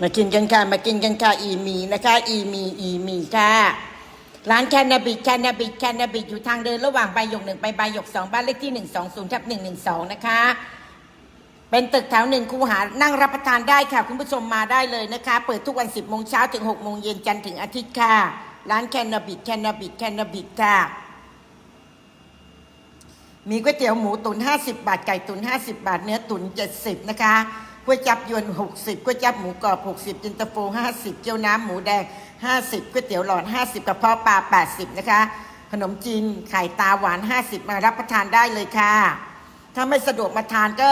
มากินกันค่ะมากินกันค่ะอีมีนะคะ อีมีอีมีค่ะร้านแคนาบิดแคนาบิดแคนาบิดอยู่ทางเดินระหว่างใบหยกหนึ่งไปใบหยกสองบ้านเลขที่หนึ่งสองศูนย์ทับหนึ่งหนึ่งสองนะคะ เป็นตึกแถวหนึ่งคูหานั่งรับประทานได้ค่ะ คุณผู้ชมมาได้เลยนะคะ เปิดทุกวัน10โมงเช้าถึง6โมงเย็นจันทร์ถึงอาทิตย์ค่ะ ร้านแคนาบิดแคนาบิดแคนาบิดค่ะมีก๋วยเตี๋ยวหมูตุ๋น50 บาท ไก่ตุ๋น50 บาท เนื้อตุ๋น70 นะคะ ก๋วยจับยวน 60ก๋วยจับหมูกรอบ 60จินตาโฟ 50 เกี๊ยวน้ำหมูแดง 50ก๋วยเตี๋ยวหลอด 50 กระเพาะปลา 80 นะคะ ขนมจีนไข่ตาหวาน 50 มารับประทานได้เลยค่ะ ถ้าไม่สะดวกมาทานก็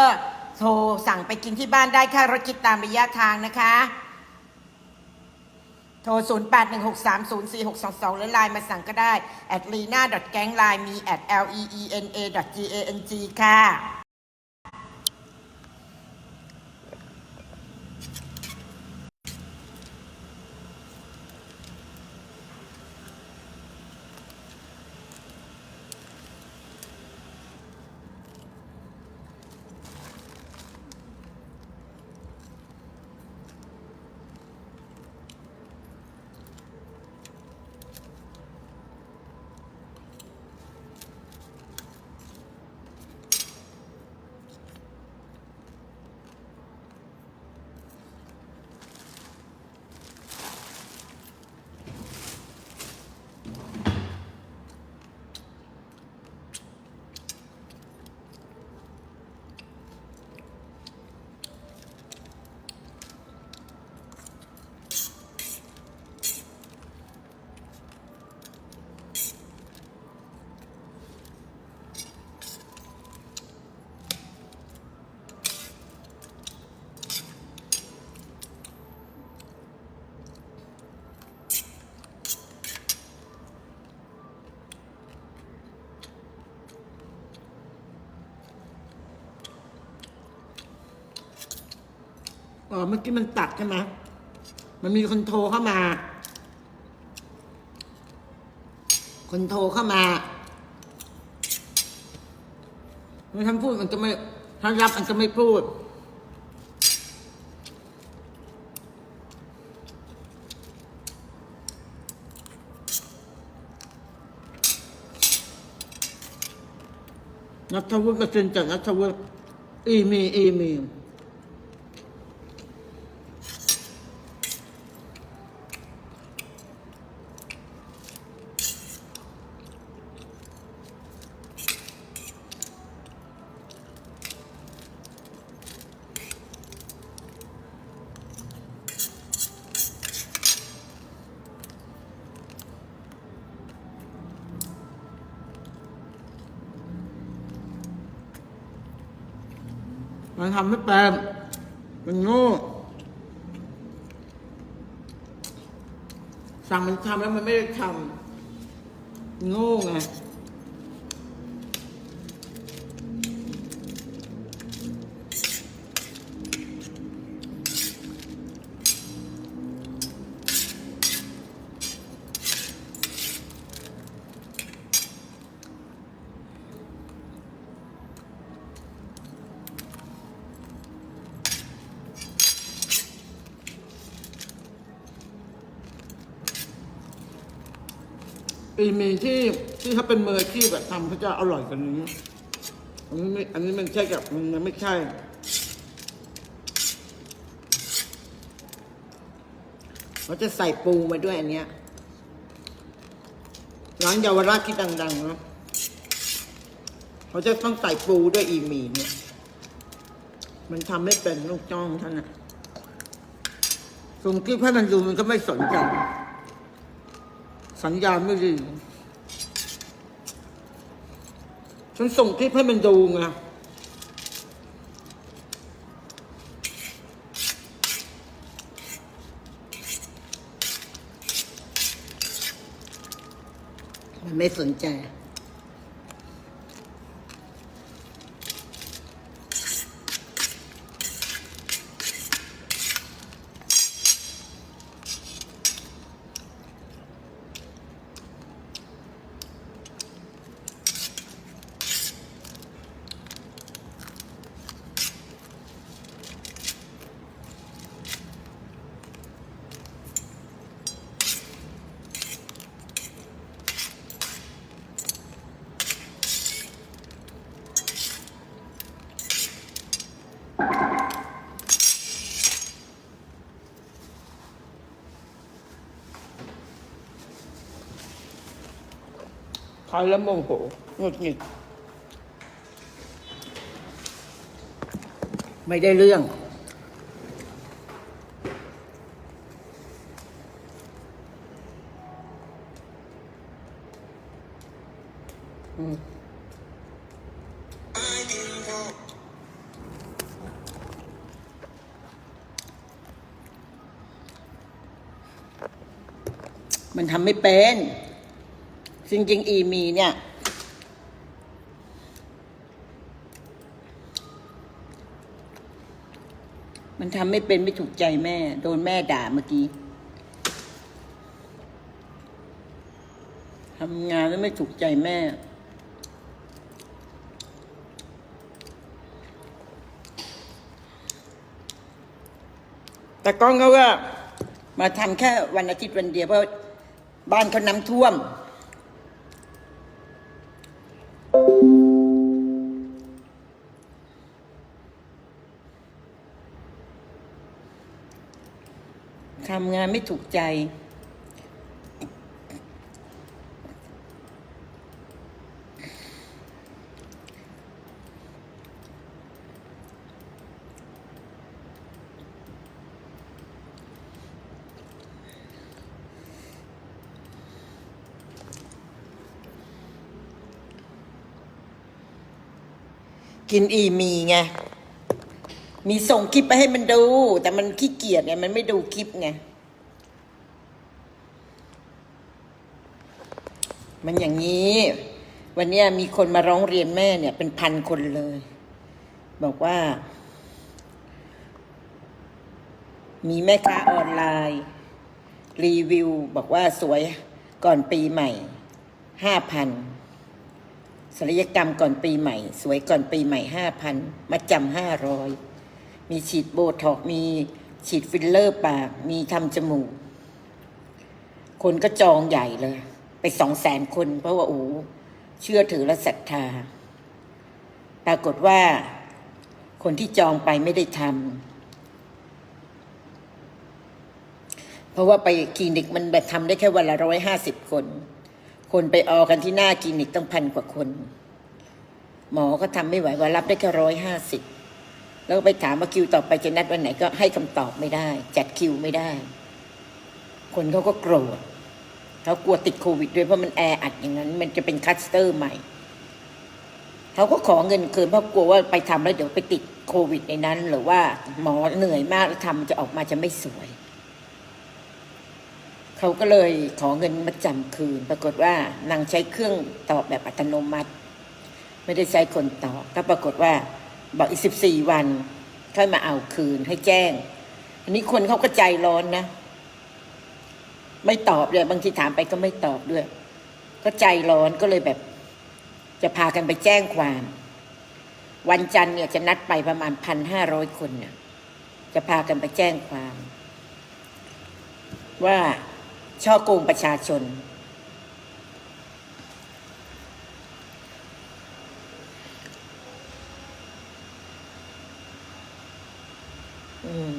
โทรสั่งไปกินที่บ้านได้ค่ะรถคิดตามระยะทางนะคะ โทร 0 8 1 6 3 0 4 6 2 2 หรือไลน์มาสั่งก็ได้ at lena gang line มี at l e e n a g a n g ค่ะ อ๋อเมื่อกี้มันตัดใช่ไหมมันมีคนโทรเข้ามา คนโทรเข้ามาไม่ทำพูดมันจะไม่ถ้านรับมันจะไม่พูด นัทวุฒิมาเซ็นจากนัทวุฒิอีมีอีมี มันทำไม่เป็นมันโง่สั่งมันทำแล้วมันไม่ได้ทำโง่ไง ปีมีที่ที่เขาเป็นมืออาชีพแบบทำเขาจะอร่อยกว่านี้ อันนี้ไม่อันนี้มันใช่กับมันยังไม่ใช่ เขาจะใส่ปูมาด้วยอันเนี้ยร้านเยาวราชที่ดังๆนะเขาจะต้องใส่ปูด้วยอีหมี่เนี่ย มันทำไม่เป็นลูกจ้องท่านอะส่งที่ให้มันดูมันก็ไม่สนใจ สัญญาณไม่ดีฉันส่งคลิปให้มันดูไงมันไม่สนใจ เขาแล้วโมโหหงุดหงิดไม่ได้เรื่อง อืมมันทำไม่เป็น จริงๆ อีมีเนี่ย มันทำไม่เป็นไม่ถูกใจแม่ โดนแม่ด่าเมื่อกี้ทำงานแล้วไม่ถูกใจแม่แต่ก้องเขาก็มาทำแค่วันอาทิตย์วันเดียวเพราะบ้านเขาน้ำท่วมานไม่ถูกใจ กินอีมีไงมีส่งคลิปไปให้มันดู แต่มันขี้เกียจไงมันไม่ดูคลิปไง มันอย่างนี้ วันนี้มีคนมาร้องเรียนแม่เนี่ย เป็นพันคนเลย บอกว่า มีแม่ค้าออนไลน์ รีวิว บอกว่าสวยก่อนปีใหม่ห้าพันศัลยกรรมก่อนปีใหม่ สวยก่อนปีใหม่ห้าพันมาจำห้าร้อยมีฉีดโบท็อกมีฉีดฟิลเลอร์ปาก มีทำจมูก คนก็จองใหญ่เลย ไปสองแสนคน เพราะว่าโอ้เชื่อถือและศรัทธา ปรากฏว่าคนที่จองไปไม่ได้ทำเพราะว่าไปคลินิกมันแบบทำได้แค่วันละร้อยห้าสิบคน คนไปออกันที่หน้าคลินิกตั้งพันกว่าคน หมอก็ทำไม่ไหวว่ารับได้แค่ร้อยห้าสิบแล้วไปถามว่าคิวต่อไปจะนัดวันไหนก็ให้คำตอบไม่ได้ จัดคิวไม่ได้ คนเขาก็โกรธ เขากลัวติดโควิดด้วยเพราะมันแออัดอย่างนั้น มันจะเป็นคัสเตอร์ใหม่ เขาก็ขอเงินคืนเพราะกลัวว่าไปทำแล้วเดี๋ยวไปติดโควิดในนั้น หรือว่าหมอเหนื่อยมากแล้วทำจะออกมาจะไม่สวย เขาก็เลยขอเงินมาจำคืน ปรากฏว่านางใช้เครื่องตอบแบบอัตโนมัติ ไม่ได้ใช้คนตอบก็ปรากฏว่าบอกอีกสิบสี่วันค่อยมาเอาคืนให้แจ้ง อันนี้คนเขาก็ใจร้อนนะ ไม่ตอบเลยบางทีถามไปก็ไม่ตอบด้วย ก็ใจร้อนก็เลยแบบ จะพากันไปแจ้งความ วันจันทร์เนี่ยจะนัดไปประมาณพันห้าร้อยคนเนี่ยจะพากันไปแจ้งความ ว่าช่อโกงประชาชน อืม